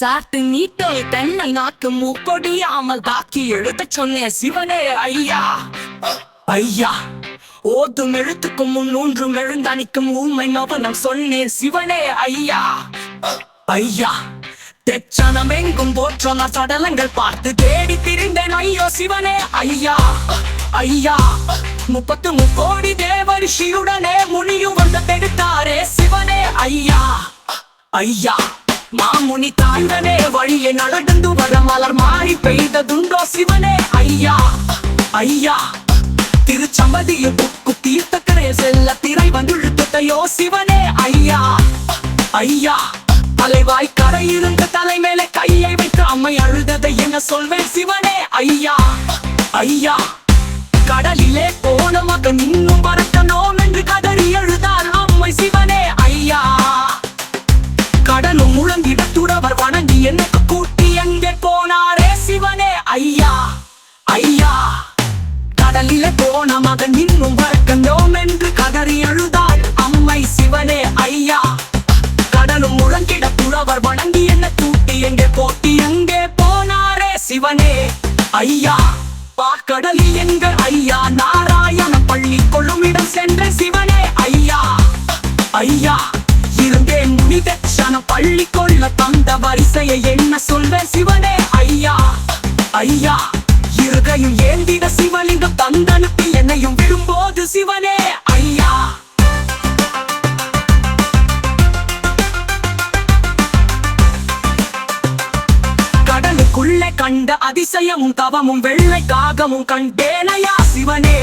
சாத்து நீட்டு தென்னை நாக்கு முப்பொடியாமல் தாக்கி எழுத சொன்னேன் சிவனே ஐயா. ஐயா ஓதும் எழுத்துக்கும் முன் ஒன்றும் எழுந்தணிக்கும் ஊமை நவனம் சொன்னேன் சிவனே ஐயா. ஐயா தெச்சனம் எங்கும் போற்றன சடலங்கள் பார்த்து தேடி திரிந்தேன் ஐயோ சிவனே ஐயா. ஐயா முப்பத்து முக்கோடி தேவரிஷியுடனே முனியும் வந்து தெடுத்தாரே சிவனே ஐயா. ஐயா மாமுனி தாழ்ந்தனே வழியை நடந்து வர மலர் மாறி பெய்ததுண்டோ சிவனே. ஐயா ஐயா திருச்சம்பதியில் புக்கு தீர்த்தக்கரே செல்ல திரை வந்துழுத்தையோ சிவனே. ஐயா ஐயா தலைவாய் கரையிருந்த இருந்த தலை கையை வைத்து அம்மை அழுததை என்ன சொல்வேன் சிவனே. ஐயா ஐயா கடலிலே போன மகன் ஐயா ஐயா. கடலில போன மகன் இன்னும் பறக்கணும் என்று கதறி அழுதாள் அம்மை சிவனே ஐயா. கடலும் முழங்கிட புலவர் வணங்கி என்ன தூட்டி எங்கே போட்டி எங்கே போனாரே சிவனே ஐயா. பாக்கடலில் எங்க ஐயா நாராயண பள்ளி கொள்ளுமிடம் சென்ற சிவனே ஐயா. ஐயா. ஐயா இருகையும் ஏந்திட சிவலிங்கம் தந்தனுக்கு என்னையும் விடும்போது சிவனே ஐயா. கடலுக்குள்ளே கண்ட அதிசயமும் தவமும் வெள்ளை காகமும் கண்டேனையா சிவனே.